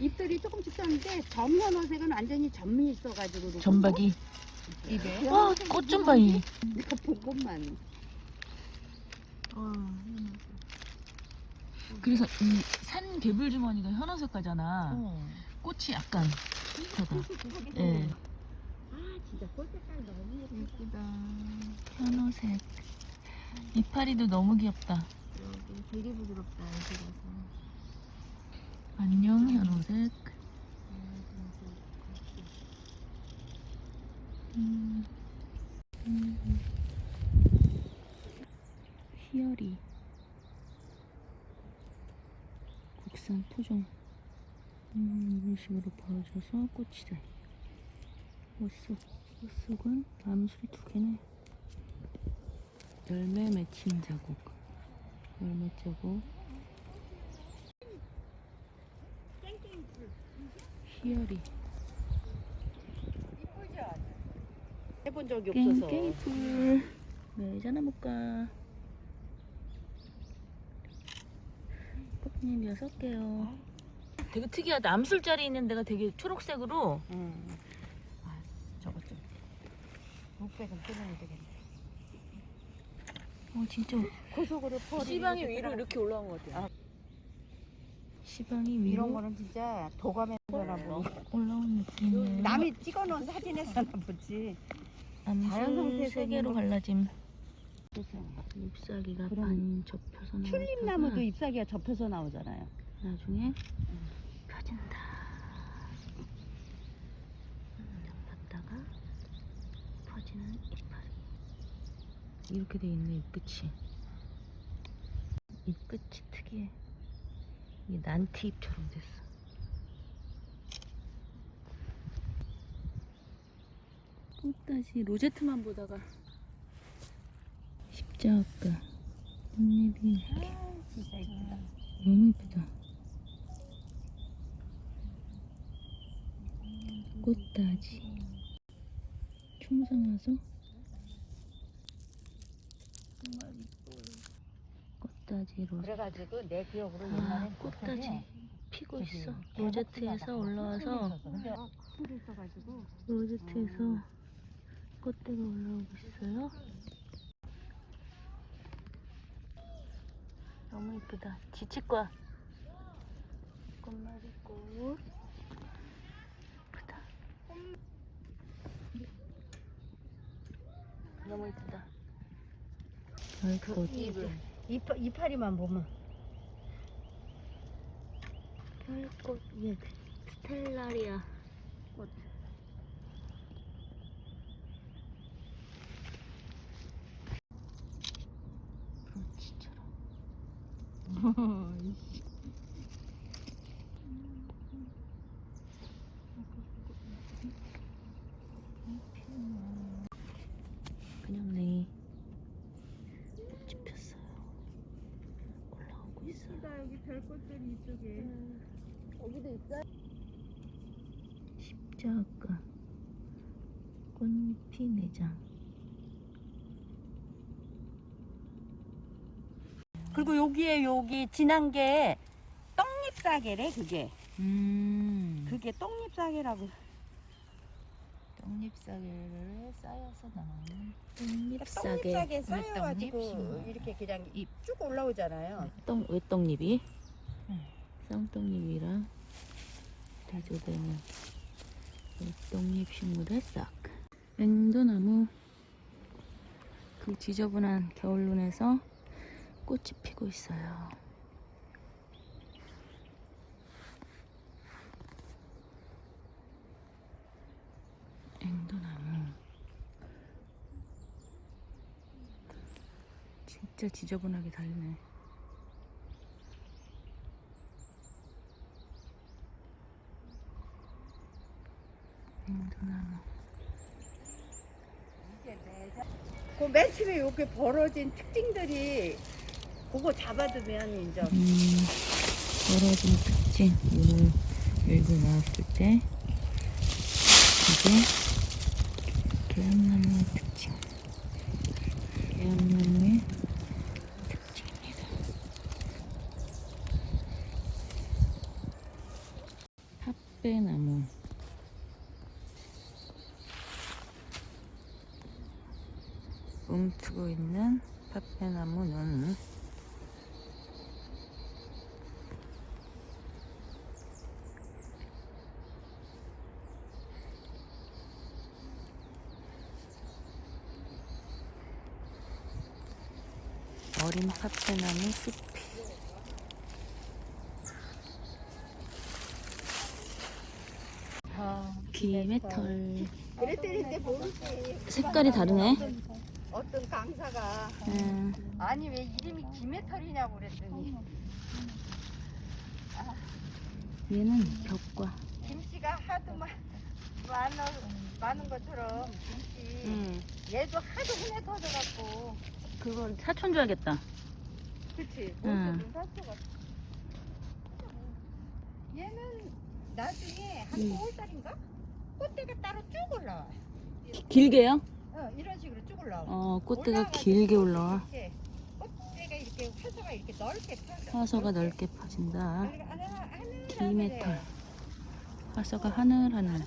잎들이 조금씩 썼는데 점현어색은 완전히 점이 있어가지고 전박이. 입에 와, 꽃 좀 봐, 이. 이거 본 것만 그래서 이 산 개불 주머니가 현어색깔잖아. 꽃이 약간 비슷하다. 예. 아 진짜 꽃 색깔 너무 예쁘다 현어색. 이파리도 너무 귀엽다. 여기 되게 부드럽다 여기라서 안녕 현어색. 음. 음. 희열이 국산 토종 음, 이런 식으로 벌어져서 꽃이 돼 꽃속 꽃속은 암술 두 개네 열매 맺힌 자국 열매 자국 희열이. 해본 적이 없어서. 깽깽이풀. 매잖아 못가. 꽃님 여섯 개요. 되게 특이하다. 암술자리 있는 데가 되게 초록색으로. 음. 아 저것 좀. 목백은 끊어야 되겠네. 어 진짜. 고속으로 펄이 시방이 이렇게 위로 이렇게 올라온 것 같아요. 시방이 위로 이런 거는 진짜 도감에 서나 뭐 올라온 느낌이에요. 남이 찍어놓은 사진에서나 보지. 자연 암술 상태에서 세 개로 있는 갈라짐. 잎사귀가 그럼 반 접혀서 튤립 나왔다가 나무도 잎사귀가 접혀서 나오잖아요. 나중에 펴진다. 접혔다가 퍼지는 이파리 이렇게 돼 있네 잎끝이. 잎끝이 특이해 이게 난티 잎처럼 됐어 꽃다시 로제트만 보다가 십자가 꽃잎이 이렇게 진짜 예쁘다 너무 예쁘다. 꽃다지. 충성화서. 꽃다지로. 그래가지고 내 기억으로 아, 꽃다지 피고 저기 있어. 로제트에서 올라와서 근데 풀이 있어가지고 로제트에서 꽃대가 올라오고 있어요. 너무 예쁘다. 지치과 꽃말이 꽃. 예쁘다. 너무 예쁘다. 별꽃. 잎, 이 파리만 보면 별꽃. 예. 스텔라리아. 꽃. 브로치처럼. 그냥 네 꽃이 폈어요. 올라오고 있어요. 여기 별꽃들이 이쪽에 여기도 있어요? 십자가 꽃잎이 내장. 그리고 여기에 여기 진한 게 떡잎 사계래 그게 음. 그게 떡잎 사계라고 떡잎사계를 쌓여서 나온 떡잎사계 떡잎사계. 쌓여가지고 떡잎? 이렇게 그냥 잎쭉 올라오잖아요 떡, 왜 떡잎이? 쌍떡잎이랑 대조되는 떡잎 식물의 싹. 앵도나무 그 지저분한 겨울눈에서 꽃이 피고 있어요. 앵도나무. 진짜 지저분하게 달리네. 앵도나무. 그맨 처음에 이렇게 벌어진 특징들이 그거 잡아두면 이제 음, 벌어진 특징 이걸 열고 나왔을 때 이게 계암나무의 특징. 계암나무의 특징입니다. 팥배나무. 움트고 있는 팥배나무는 어린 팥배나무 숲이 기메털. 그랬더니. 색깔이 다르네. 어떤 강사가. 음, 아니 왜 이름이 김해털이냐고 그랬더니. 얘는 벽과. 김씨가 하도 마, 많은 많은 것처럼 김씨. 음, 얘도 하도 흔해 터져갖고 그걸 사촌 줘야겠다. 그치. 응. 얘는 나중에 한 음. 5월달인가? 꽃대가 따로 쭉 올라와. 길게요? 어, 이런 식으로 쭉 올라와. 어 꽃대가 올라와가지고 길게 올라와. 이렇게 꽃대가 이렇게 화서가 이렇게 넓게 펴져. 화서가 넓게. 퍼진다. 하늘- 하늘 하늘해. 기메털 화서가 하늘하늘.